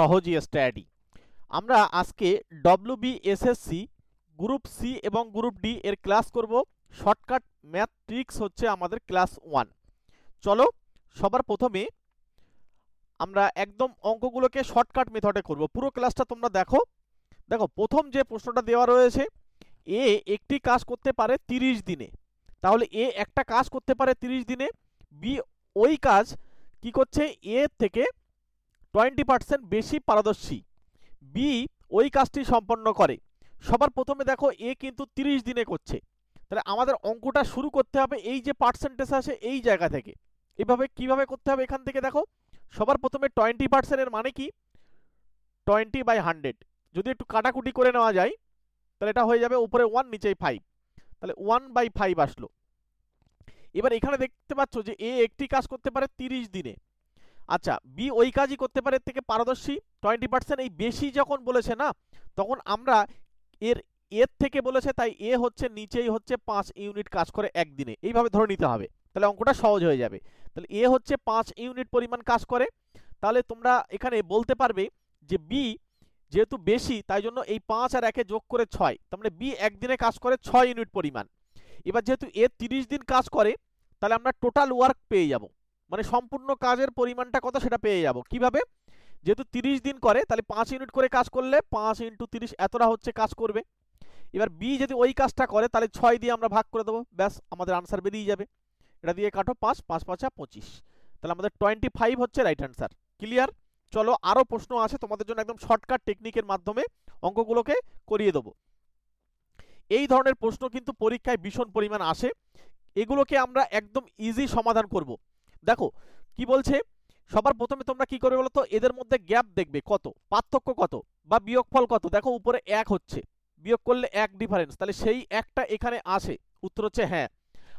সহজই study আমরা আজকে WB SSC group C এবং গ্রুপ ডি এর ক্লাস করব। শর্টকাট ম্যাথ ট্রিক্স হচ্ছে আমাদের ক্লাস ওয়ান চলো, সবার প্রথমে আমরা একদম অঙ্কগুলোকে শর্টকাট মেথডে করব। পুরো ক্লাসটা তোমরা দেখো। দেখো, প্রথম যে প্রশ্নটা দেওয়া রয়েছে, এ একটি কাজ করতে পারে তিরিশ দিনে। তাহলে এ একটা কাজ করতে পারে তিরিশ দিনে, বি ওই কাজ কি করছে, এ থেকে টোয়েন্টি পার্সেন্ট বেশি পারদর্শী। বি, ওই কাজটি সম্পন্ন করে। সবার প্রথমে দেখো, এ কিন্তু তিরিশ দিনে করছে। তাহলে আমাদের অঙ্কটা শুরু করতে হবে এই যে পার্সেন্টেজ আছে এই জায়গা থেকে। এভাবে কীভাবে করতে হবে এখান থেকে দেখো। সবার প্রথমে টোয়েন্টি পার্সেন্টের মানে কি? Twenty by hundred. যদি একটু কাটাকুটি করে নেওয়া যায়, তাহলে এটা হয়ে যাবে উপরে ওয়ান, নিচেই ফাইভ। তাহলে ওয়ান বাই ফাইভ আসলো। এবার এখানে দেখতে পাচ্ছ যে এ একটি কাজ করতে পারে তিরিশ দিনে। আচ্ছা বি ওই কাজই করতে পারে থেকে পারদর্শী। টোয়েন্টি পার্সেন্ট এই বেশি যখন বলেছে না, তখন আমরা এর এর থেকে বলেছে তাই এ হচ্ছে নিচেই হচ্ছে পাঁচ ইউনিট কাজ করে একদিনে। এইভাবে ধরে নিতে হবে। তাহলে অঙ্কটা সহজ হয়ে যাবে। তাহলে এ হচ্ছে পাঁচ ইউনিট পরিমাণ কাজ করে। তাহলে তোমরা এখানে বলতে পারবে যে বি যেহেতু বেশি, তাই জন্য এই পাঁচ আর একে যোগ করে ছয়। তার মানে বি একদিনে কাজ করে ছয় ইউনিট পরিমাণ। এবার যেহেতু এ তিরিশ দিন কাজ করে, তাহলে আমরা টোটাল ওয়ার্ক পেয়ে যাব। মানে সম্পূর্ণ কাজের পরিমাণটা কত সেটা পেয়ে যাব। কীভাবে? যেহেতু তিরিশ দিন করে, তাহলে পাঁচ ইউনিট করে কাজ করলে পাঁচ ইন্টু তিরিশ এতটা হচ্ছে কাজ করবে। এবার বি যদি ওই কাজটা করে, তাহলে ছয় দিয়ে আমরা ভাগ করে দেবো। ব্যাস, আমাদের আনসার বেরিয়ে যাবে। এটা দিয়ে কাটো পাঁচ পাঁচ পাঁচা পঁচিশ। তাহলে আমাদের টোয়েন্টি ফাইভ হচ্ছে রাইট অ্যান্সার ক্লিয়ার চলো আরও প্রশ্ন আছে তোমাদের জন্য একদম শর্টকাট টেকনিকের মাধ্যমে অঙ্কগুলোকে করিয়ে দেবো। এই ধরনের প্রশ্ন কিন্তু পরীক্ষায় ভীষণ পরিমাণ আসে। এগুলোকে আমরা একদম ইজি সমাধান করব। দেখো, কি বলছে? সবার প্রথমে তোমরা কি করবে বলো তো এদের মধ্যে গ্যাপ দেখবে কত? পার্থক্য কত? বা বিয়োগফল কত? দেখো, উপরে এক হচ্ছে। বিয়োগ করলে এক ডিফারেন্স তাহলে সেই একটা এখানে আসে। উত্তর হচ্ছে হ্যাঁ।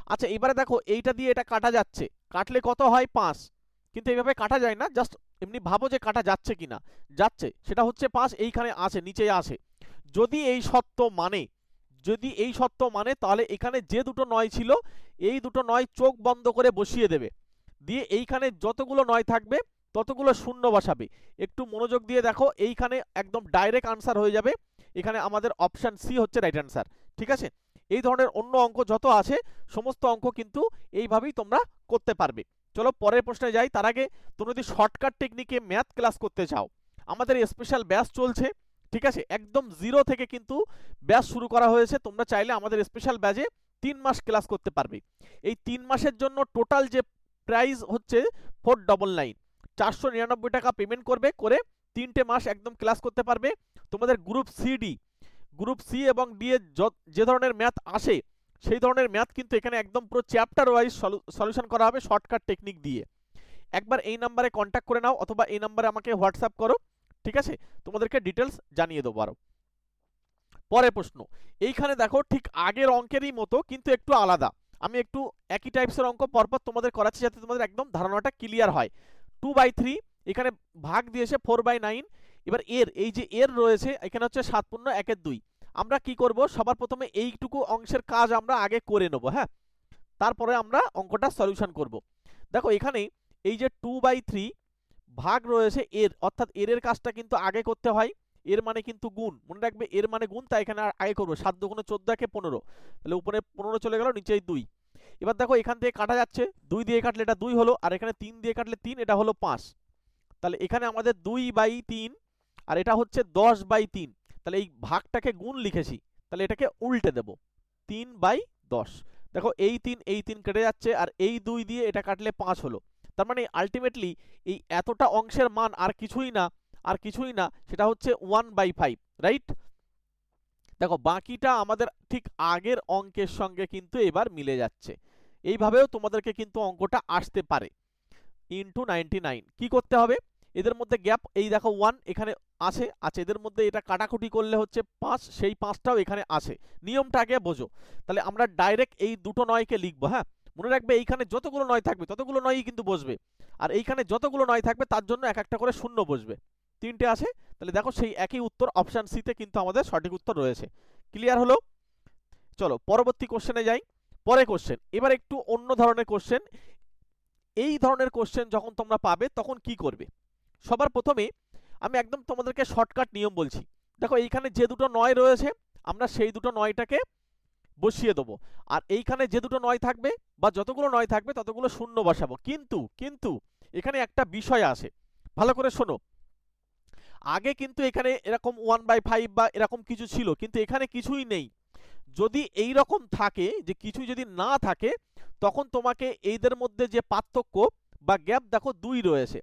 আচ্ছা এবারে দেখো, এইটা দিয়ে এটা কাটা যাচ্ছে। কাটলে কত হয়? পাঁচ। কিন্তু এইভাবে কাটা যায় না। জাস্ট এমনি ভাবো যে কাটা যাচ্ছে কিনা। যাচ্ছে। সেটা হচ্ছে পাঁচ, এইখানে আসে, নিচে আসে। যদি এই সত্য মানে যদি এই সত্য মানে তাহলে এখানে যে দুটো নয় ছিল, এই দুটো নয় চোখ বন্ধ করে বসিয়ে দেবে। দিয়ে এইখানে যতগুলো নয় থাকবে, ততগুলো শূন্য বসাবে। একটু মনোযোগ দিয়ে দেখো, এইখানে একদম ডাইরেক্ট আনসার হয়ে যাবে। এখানে আমাদের অপশান সি হচ্ছে রাইট অ্যান্সার ঠিক আছে? এই ধরনের অন্য অঙ্ক যত আছে, সমস্ত অঙ্ক কিন্তু এইভাবেই তোমরা করতে পারবে। চলো পরের প্রশ্নে যাই, তার আগে তোমরা যদি শর্টকাট টেকনিকে ম্যাথ ক্লাস করতে চাও, আমাদের স্পেশাল ব্যাচ চলছে, ঠিক আছে? একদম জিরো থেকে কিন্তু ব্যাচ শুরু করা হয়েছে, তোমরা চাইলে আমাদের স্পেশাল ব্যাচে তিন মাস ক্লাস করতে পারবে। এই তিন মাসের জন্য টোটাল যে প্রাইস হচ্ছে ফোর ডবল নাইন। চারশো নিরানব্বই টাকা পেমেন্ট করবে, করে তিনটে মাস একদম ক্লাস করতে পারবে। তোমাদের group C D group C এবং ডি এর যে ধরনের ম্যাথ আসে, সেই ধরনের ম্যাথ কিন্তু এখানে একদম পুরো চ্যাপ্টার ওয়াইজ সলিউশন করা হবে শর্টকাট টেকনিক দিয়ে। একবার এই নাম্বারে কন্ট্যাক্ট করে নাও অথবা এই নাম্বারে আমাকে হোয়াটসঅ্যাপ করো, ঠিক আছে? তোমাদেরকে ডিটেলস জানিয়ে দেবো আরও পরের প্রশ্ন, এইখানে দেখো ঠিক আগের অঙ্কেরই মতো কিন্তু একটু আলাদা। আমি একটু একই টাইপসের অঙ্ক পরপর তোমাদের করাচ্ছি যাতে তোমাদের একদম ধারণাটা ক্লিয়ার হয়। টু বাই থ্রি এখানে ভাগ দিয়েছে ফোর বাই নাইন এবার এর, এই যে এর রয়েছে, এখানে হচ্ছে সাত পূর্ণ একের দুই। আমরা কি করব? সবার প্রথমে এইটুকু অংশের কাজ আমরা আগে করে নেব হ্যাঁ? তারপরে আমরা অঙ্কটা সলিউশন করব। দেখো এখানে এই যে টু বাই থ্রি ভাগ রয়েছে এর, অর্থাৎ এর এর কাজটা কিন্তু আগে করতে হয়। এর মানে কিন্তু গুণ। মনে রাখবে, এর মানে গুণ, তাই এখানে আগে করব। সাত দুগুণে চোদ্দ একে পনেরো। তাহলে উপরে পনেরো চলে গেল নিচেই দুই। এবার দেখো, এখান থেকে কাটা যাচ্ছে। দুই দিয়ে কাটলে এটা দুই হলো, আর এখানে তিন দিয়ে কাটলে তিন, এটা হলো পাঁচ। তাহলে এখানে আমাদের দুই বাই তিন, আর এটা হচ্ছে দশ বাই তিন। তাহলে এই ভাগটাকে গুণ লিখেছি। তাহলে এটাকে উল্টে দেব। তিন বাই দশ। দেখো, এই তিন এই তিন কেটে যাচ্ছে, আর এই দুই দিয়ে এটা কাটলে পাঁচ হলো। তার মানে আলটিমেটলি এই এতটা অংশের মান আর কিছুই না আর কিছুই না, সেটা হচ্ছে ওয়ান বাই ফাইভ রাইট দেখো, বাকিটা আমাদের ঠিক আগের অঙ্কের সঙ্গে কিন্তু এবার মিলে যাচ্ছে। এইভাবেও তোমাদেরকে কিন্তু অঙ্কটা আসতে পারে। ইন্টু নাইনটি নাইন কী করতে হবে? এদের মধ্যে গ্যাপ এই দেখো ওয়ান এখানে আছে আছে এদের মধ্যে এটা কাটাকুটি করলে হচ্ছে পাঁচ, সেই পাঁচটাও এখানে আছে। নিয়মটা আগে বোঝো। তাহলে আমরা ডাইরেক্ট এই দুটো নয়কে লিখব হ্যাঁ? মনে রাখবে এইখানে যতগুলো নয় থাকবে, ততগুলো নয়ই কিন্তু বসবে। আর এইখানে যতগুলো নয় থাকবে, তার জন্য এক একটা করে শূন্য বসবে। তিনটে আছে, তাহলে দেখো সেই একই উত্তর অপশান সিতে কিন্তু আমাদের সঠিক উত্তর রয়েছে। ক্লিয়ার হলো? চলো, পরবর্তী কোশ্চেনে যাই। পরে কোশ্চেন এবার একটু অন্য ধরনের কোশ্চেন এই ধরনের কোশ্চেন যখন তোমরা পাবে, তখন কি করবে? সবার প্রথমে আমি একদম তোমাদেরকে শর্টকাট নিয়ম বলছি। দেখো, এইখানে যে দুটো নয় রয়েছে, আমরা সেই দুটো নয়টাকে বসিয়ে দেবো। আর এইখানে যে দুটো নয় থাকবে, বা যতগুলো নয় থাকবে, ততগুলো শূন্য বসাবো। কিন্তু কিন্তু, এখানে একটা বিষয় আছে। ভালো করে শোনো। আগে কিন্তু এখানে এরকম ওয়ান বাই ফাইভ বা এরকম কিছু ছিল, কিন্তু এখানে কিছুই নেই। যদি এই রকম থাকে যে কিছু যদি না থাকে, তখন তোমাকে এইদের মধ্যে যে পার্থক্য বা গ্যাপ দেখো দুই রয়েছে।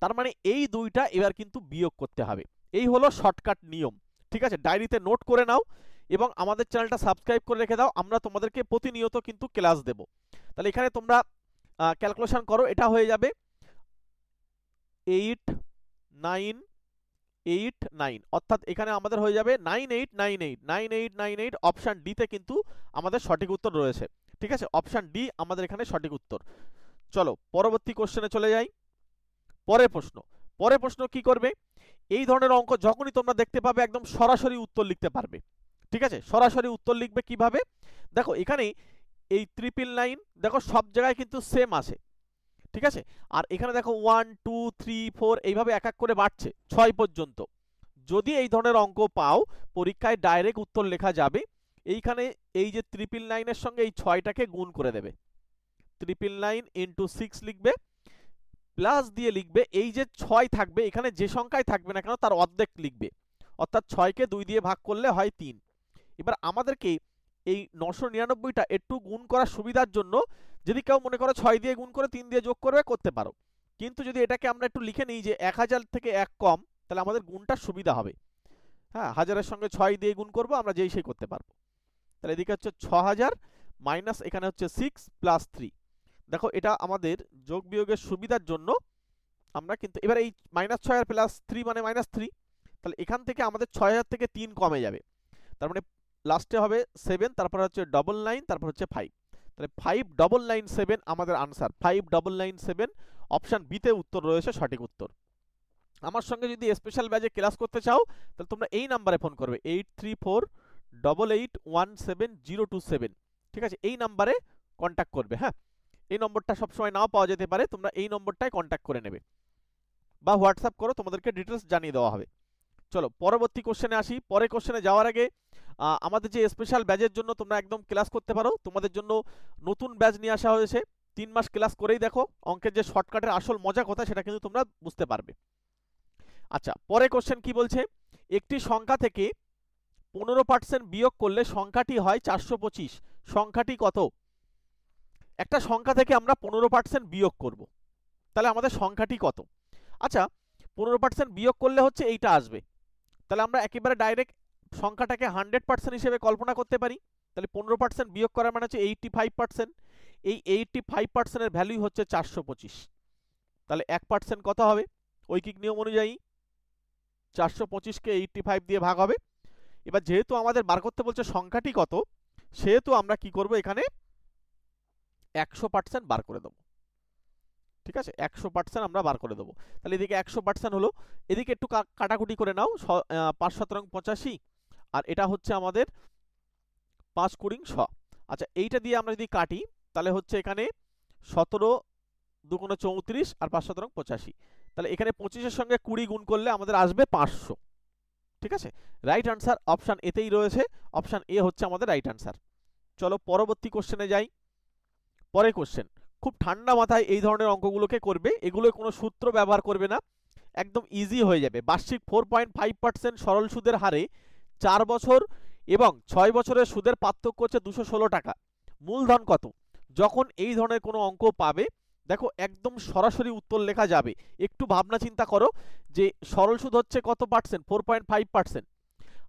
তার মানে এই দুইটা এবার কিন্তু বিয়োগ করতে হবে। এই হলো শর্টকাট নিয়ম, ঠিক আছে? ডায়েরিতে নোট করে নাও এবং আমাদের চ্যানেলটা সাবস্ক্রাইব করে রেখে দাও। আমরা তোমাদেরকে প্রতিনিয়ত কিন্তু ক্লাস দেব। তাহলে এখানে তোমরা ক্যালকুলেশন করো, এটা হয়ে যাবে এইট নাইন এইট নাইন অর্থাৎ এখানে আমাদের হয়ে যাবে nine eight nine eight nine eight nine eight option ডিতে কিন্তু আমাদের সঠিক উত্তর রয়েছে। ঠিক আছে? অপশান ডি আমাদের এখানে সঠিক উত্তর। চলো, পরবর্তী কোশ্চেনে চলে যাই। পরের প্রশ্ন। পরের প্রশ্ন কি করবে? এই ধরনের অঙ্ক যখনই তোমরা দেখতে পাবে, একদম সরাসরি উত্তর লিখতে পারবে। ঠিক আছে? সরাসরি উত্তর লিখবে কীভাবে? দেখো এখানে এই ট্রিপল লাইন দেখো, সব জায়গায় কিন্তু সেম আছে। ঠিক আছে? আর এখানে দেখো ওয়ান টু থ্রি ফোর এইভাবে এক এক করে বাড়ছে, ছয় পর্যন্ত। যদি এই ধরনের অঙ্ক পাও, পরীক্ষায় ডাইরেক্ট উত্তর লেখা যাবে, এইখানে এই যে ত্রিপিল লাইনের সঙ্গে এই ছয়টাকে গুণ করে দেবে। ট্রিপল লাইন ইন্টু সিক্স লিখবে প্লাস দিয়ে লিখবে, এই যে ছয় থাকবে, এখানে যে সংখ্যায় থাকবে না কেন, তার অর্ধেক লিখবে। অর্থাৎ ছয়কে দুই দিয়ে ভাগ করলে হয় তিন। এবার আমাদেরকে এই নশো নিরানব্বইটা একটু গুণ করার সুবিধার জন্য যদি কেউ মনে করো ছয় দিয়ে গুণ করে তিন দিয়ে যোগ করবে, করতে পারো। কিন্তু যদি এটাকে আমরা একটু লিখে নিই যে এক হাজার থেকে এক কম, তাহলে আমাদের গুণটা সুবিধা হবে। হ্যাঁ হাজারের সঙ্গে ছয় দিয়ে গুণ করব, আমরা যেই সেই করতে পারব। তাহলে এদিকে হচ্ছে ছ হাজার মাইনাস এখানে হচ্ছে সিক্স প্লাস থ্রি দেখো, এটা আমাদের যোগ বিয়োগের সুবিধার জন্য আমরা কিন্তু, এবার এই মাইনাস ছয় আর প্লাস থ্রি মানে মাইনাস থ্রি তাহলে এখান থেকে আমাদের ছয় হাজার থেকে তিন কমে যাবে। তার মানে লাস্টে হবে সেভেন তারপর হচ্ছে ডবল নাইন তারপর হচ্ছে ফাইভ তাহলে ফাইভ ডবল নাইন সেভেন আমাদের answer five double nine seven option বিতে উত্তর রয়েছে, সঠিক উত্তর। আমার সঙ্গে যদি স্পেশাল ব্যাচে ক্লাস করতে চাও, তাহলে তোমরা এই নাম্বারে ফোন করবে eight three four double eight one seven zero two seven ঠিক আছে? এই নাম্বারে কন্ট্যাক্ট করবে হ্যাঁ? এই নম্বরটা সবসময় নাও পাওয়া যেতে পারে, তোমরা এই নম্বরটায় কন্ট্যাক্ট করে নেবে। বা হোয়াটসঅ্যাপ করো, তোমাদেরকে ডিটেলস জানিয়ে দেওয়া হবে। চলো, পরবর্তী কোশ্চেনে আসি। পরে কোশ্চেনে যাওয়ার আগে আমাদের যে স্পেশাল ব্যাচের জন্য তোমরা একদম ক্লাস করতে পারো। তোমাদের জন্য নতুন ব্যাচ নিয়ে আসা হয়েছে। তিন মাস ক্লাস করেই দেখো, অঙ্কের যে শর্টকাটের আসল মজা কথা সেটা কিন্তু তোমরা বুঝতে পারবে। আচ্ছা পরে কোশ্চেন কি বলছে? একটি সংখ্যা থেকে পনেরো পার্সেন্ট বিয়োগ করলে সংখ্যাটি হয় চারশো পঁচিশ। সংখ্যাটি কত? একটা সংখ্যা থেকে আমরা পনেরো পার্সেন্ট বিয়োগ করব। তাহলে আমাদের সংখ্যাটি কত? আচ্ছা পনেরো পার্সেন্ট বিয়োগ করলে হচ্ছে এইটা আসবে। তাহলে আমরা একেবারে ডাইরেক্ট সংখ্যাটাকে হান্ড্রেড পার্সেন্ট হিসেবে কল্পনা করতে পারি। তাহলে পনেরো পার্সেন্ট বিয়োগ করার মানে হচ্ছে এইটটি ফাইভ পার্সেন্ট। এই এইটটি ফাইভ পার্সেন্টের ভ্যালুই হচ্ছে চারশো পঁচিশ। তাহলে এক পার্সেন্ট কত হবে? ঐকিক নিয়ম অনুযায়ী চারশো পঁচিশকে এইটটি ফাইভ দিয়ে ভাগ হবে। এবার যেহেতু আমাদের বার করতে বলছে সংখ্যাটি কত, সেহেতু আমরা কি করব এখানে? একশো পার্সেন্ট বার করে দেবো। ঠিক আছে? একশো পার্সেন্ট আমরা বার করে দেবো। তাহলে এদিকে একশো পার্সেন্ট হলো। এদিকে একটু কাটাকুটি করে নাও। পাঁচ সতেরং পঁচাশি। আর এটা হচ্ছে আমাদের পাঁচ কুড়িং ছ আচ্ছা এইটা দিয়ে আমরা যদি কাটি, তাহলে হচ্ছে এখানে সতেরো দুগুণে চৌত্রিশ আর পাঁচ সতেরং পঁচাশি। তাহলে এখানে পঁচিশের সঙ্গে কুড়ি গুণ করলে আমাদের আসবে পাঁচশো। ঠিক আছে? রাইট আনসার অপশান এতেই রয়েছে অপশান এ হচ্ছে আমাদের রাইট আনসার চলো পরবর্তী কোশ্চেনে যাই। পরে কোশ্চেন খুব ঠান্ডা মাথায় এই ধরনের অঙ্কগুলোকে করবে এগুলো কোনো সূত্র ব্যবহার করবে না। একদম ইজি হয়ে যাবে। বার্ষিক ফোর পয়েন্ট ফাইভ পার্সেন্ট সরল সুদের হারে চার বছর এবং ছয় বছরের সুদের পার্থক্য হচ্ছে দুশো ষোলো টাকা। মূলধন কত? যখন এই ধরনের কোনো অঙ্ক পাবে, দেখো একদম সরাসরি উত্তর লেখা যাবে। একটু ভাবনা চিন্তা করো যে সরল সুদ হচ্ছে কত percent four point five percent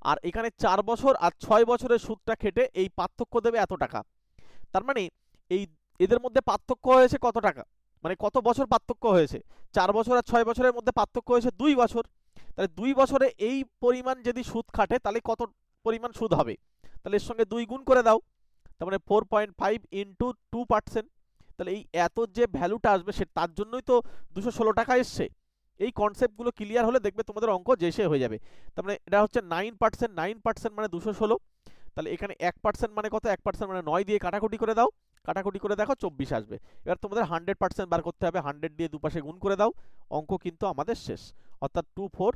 আর এখানে চার বছর আর ছয় বছরের সুদটা খেটে এই পার্থক্য দেবে এত টাকা। তার মানে এই এদের মধ্যে পার্থক্য হয়েছে কত টাকা? মানে কত বছর পার্থক্য হয়েছে? চার বছর আর ছয় বছরের মধ্যে পার্থক্য হয়েছে দুই বছর। তাহলে দুই বছরে এই পরিমাণ যদি সুদ খাটে, তাহলে কত পরিমাণ সুদ হবে? তাহলে এর সঙ্গে দুই গুণ করে দাও। তার মানে four point five into two percent তাহলে এই এত যে ভ্যালুটা আসবে, সে তার জন্যই তো দুশো ষোলো টাকা এসছে। এই কনসেপ্টগুলো ক্লিয়ার হলে দেখবে তোমাদের অঙ্ক যেসে হয়ে যাবে। তার মানে এটা হচ্ছে নাইন পার্সেন্ট নাইন পার্সেন্ট মানে দুশো ষোলো। তাহলে এখানে এক পার্সেন্ট মানে কত? এক পার্সেন্ট মানে নয় দিয়ে কাটাকুটি করে দাও। কাটাকুটি করে দেখো চব্বিশ আসবে। এবার তোমাদের হান্ড্রেড পার্সেন্ট বার করতে হবে। হান্ড্রেড দিয়ে দুপাশে গুণ করে দাও। অঙ্ক কিন্তু আমাদের শেষ। অর্থাৎ টু ফোর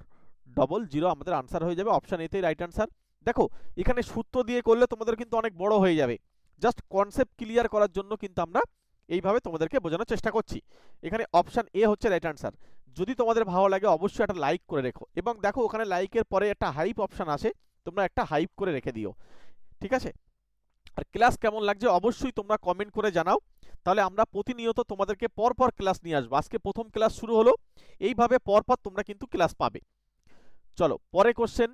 ডবল জিরো আমাদের আনসার হয়ে যাবে অপশান এতেই রাইট আনসার দেখো, এখানে সূত্র দিয়ে করলে তোমাদের কিন্তু অনেক বড় হয়ে যাবে। জাস্ট কনসেপ্ট ক্লিয়ার করার জন্য কিন্তু আমরা এইভাবে তোমাদেরকে বোঝানোর চেষ্টা করছি। এখানে অপশান এ হচ্ছে রাইট আনসার যদি তোমাদের ভালো লাগে, অবশ্যই একটা লাইক করে রেখো। এবং দেখো, ওখানে লাইকের পরে একটা হাইপ অপশান আছে তোমরা একটা হাইপ করে রেখে দিও। ঠিক আছে? আর ক্লাস কেমন লাগছে, অবশ্যই তোমরা কমেন্ট করে জানাও। তাহলে আমরা প্রতিনিয়ত তোমাদেরকে পরপর ক্লাস নিয়ে আসব। আজকে প্রথম ক্লাস শুরু হলো, এইভাবে পরপর তোমরা কিন্তু ক্লাস পাবে। চলো, পরে কোশ্চেন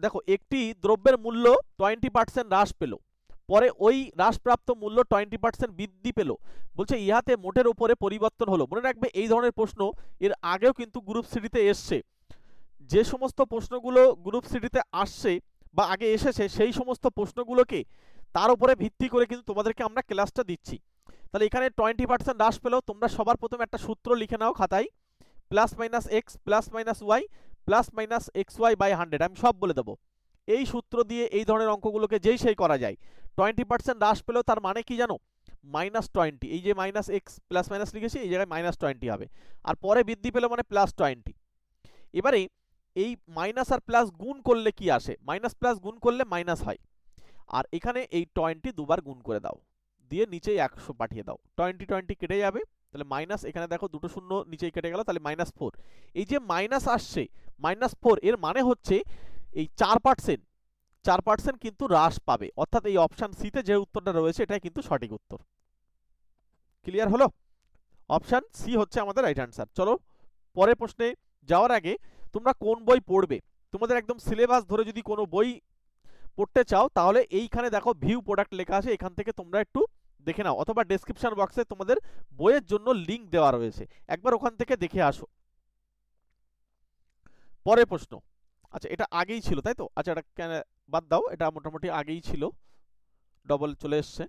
দেখো, একটি দ্রব্যের মূল্য টোয়েন্টি পার্সেন্ট হ্রাস পেল, পরে ওই হ্রাসপ্রাপ্ত মূল্য টোয়েন্টি পার্সেন্ট বৃদ্ধি পেল। বলছে, ইহাতে মোটের উপরে পরিবর্তন হলো। মনে রাখবে, এই ধরনের প্রশ্ন এর আগেও কিন্তু গ্রুপ সিডিতে এসছে। যে সমস্ত প্রশ্নগুলো গ্রুপ সিডিতে আসছে বা আগে এসেছে, সেই সমস্ত প্রশ্নগুলোকে তার উপরে ভিত্তি করে কিন্তু তোমাদেরকে আমরা ক্লাসটা দিচ্ছি। তাহলে এখানে টোয়েন্টি পার্সেন্ট হ্রাস পেলেও তোমরা সবার প্রথমে একটা সূত্র লিখে নাও খাতায় plus minus x plus minus y plus minus x y by hundred আমি সব বলে দেবো। এই সূত্র দিয়ে এই ধরনের অঙ্কগুলোকে যেই সেই করা যায়। টোয়েন্টি পার্সেন্ট হ্রাস পেলেও তার মানে কি জানো? মাইনাস টোয়েন্টি এই যে মাইনাস এক্স প্লাস মাইনাস লিখেছি, এই জায়গায় মাইনাস টোয়েন্টি হবে। আর পরে বৃদ্ধি পেল মানে প্লাস টোয়েন্টি এবারে এই মাইনাস আর প্লাস গুণ করলে কি আসে? মাইনাস প্লাস গুণ করলে মাইনাস হয়। আর এখানে এই টোয়েন্টি দুবার গুণ করে দাও। দিয়ে নিচেই একশো পাঠিয়ে দাও। টোয়েন্টি টোয়েন্টি কেটে যাবে, তাহলে মাইনাস এখানে দেখো দুটো শূন্য নিচেই কেটে গেল, তাহলে মাইনাস ফোর এই যে মাইনাস আসছে মাইনাস ফোর এর মানে হচ্ছে এই চার পার্সেন্ট চার পার্সেন্ট কিন্তু হ্রাস পাবে। অর্থাৎ এই অপশান সিতে যে উত্তরটা রয়েছে, এটাই কিন্তু সঠিক উত্তর। ক্লিয়ার হলো? অপশান সি হচ্ছে আমাদের রাইট অ্যান্সার চলো, পরের প্রশ্নে যাওয়ার আগে তোমরা কোন বই পড়বে? তোমাদের একদম সিলেবাস ধরে যদি কোনো বই পড়তে চাও, তাহলে এইখানে দেখো ভিউ প্রোডাক্ট লেখা আছে, এখান থেকে তোমরা একটু দেখে নাও অথবা ডেসক্রিপশন বক্সে তোমাদের বইয়ের জন্য লিঙ্ক দেওয়া রয়েছে। একবার ওখান থেকে দেখে আসো। পরে প্রশ্ন। আচ্ছা এটা আগেই ছিল, তাই তো? আচ্ছা এটা কেন, বাদ দাও, এটা মোটামুটি আগেই ছিল। ডবল চলে এসছে।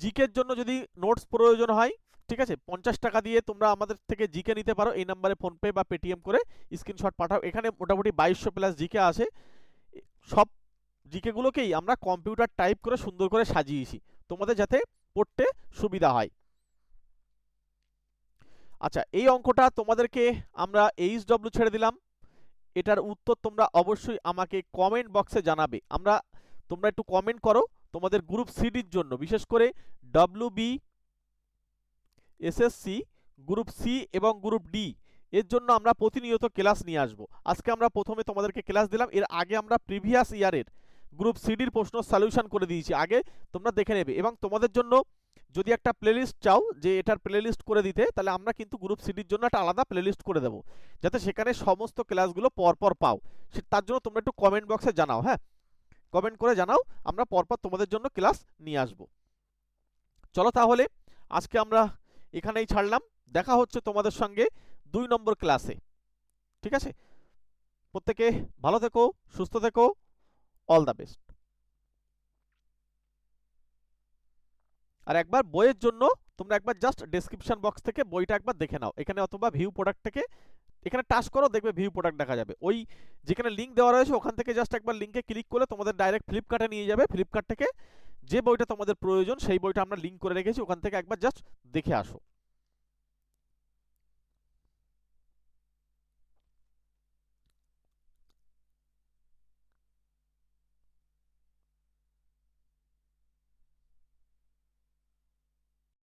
জিকের জন্য যদি নোটস প্রয়োজন হয়, ঠিক আছে, পঞ্চাশ টাকা দিয়ে তোমরা আমাদের থেকে জিকে নিতে পারো। এই নাম্বারে ফোনপে বা পেটিএম করে স্ক্রিনশট পাঠাও। এখানে মোটামুটি বাইশশো প্লাস জিকে আছে। সব জিকেগুলোকেই আমরা কম্পিউটার টাইপ করে সুন্দর করে সাজিয়েছি। তোমাদের যাতে পড়তে সুবিধা হয়। আচ্ছা এই অঙ্কটা তোমাদেরকে আমরা এইচ ডব্লিউ ছেড়ে দিলাম। এটার উত্তর তোমরা অবশ্যই আমাকে কমেন্ট বক্সে জানাবে। আমরা, তোমরা একটু কমেন্ট করো তোমাদের গ্রুপ সিডির জন্য। বিশেষ করে W B SSC group C এবং গ্রুপ ডি এর জন্য আমরা প্রতিনিয়ত ক্লাস নিয়ে আসব। আজকে আমরা প্রথমে তোমাদেরকে ক্লাস দিলাম। এর আগে আমরা প্রিভিয়াস ইয়ারের গ্রুপ সিডির প্রশ্ন সলিউশন করে দিয়েছি। আগে তোমরা দেখে নেবে এবং তোমাদের জন্য যদি একটা প্লেলিস্ট চাও যে এটার প্লেলিস্ট করে দিতে, তাহলে আমরা কিন্তু গ্রুপ সিডির জন্য একটা আলাদা প্লেলিস্ট করে দেবো। যাতে সেখানে সমস্ত ক্লাসগুলো পরপর পাও। সে তার জন্য তোমরা একটু কমেন্ট বক্সে জানাও হ্যাঁ? কমেন্ট করে জানাও, আমরা পরপর তোমাদের জন্য ক্লাস নিয়ে আসব। চলো তাহলে, আজকে আমরা এখানেই ছাড়লাম। দেখা হচ্ছে তোমাদের সঙ্গে দুই নম্বর ক্লাসে ঠিক আছে? প্রত্যেকে ভালো থেকো, সুস্থ থেকো। অল দ্য বেস্ট আর একবার বইয়ের জন্য তোমরা একবার জাস্ট ডেসক্রিপশন বক্স থেকে বইটা একবার দেখে নাও। এখানে অথবা ভিউ প্রোডাক্ট থেকে এখানে টাচ করো, দেখবে ভিউ প্রোডাক্ট দেখা যাবে। ওই যেখানে লিঙ্ক দেওয়া রয়েছে, ওখান থেকে জাস্ট একবার লিঙ্কে ক্লিক করলে তোমাদের ডাইরেক্ট ফ্লিপকার্টে নিয়ে যাবে। ফ্লিপকার্ট থেকে যে বইটা তোমাদের প্রয়োজন, সেই বইটা আমরা লিঙ্ক করে রেখেছি। ওখান থেকে একবার জাস্ট দেখে আসো।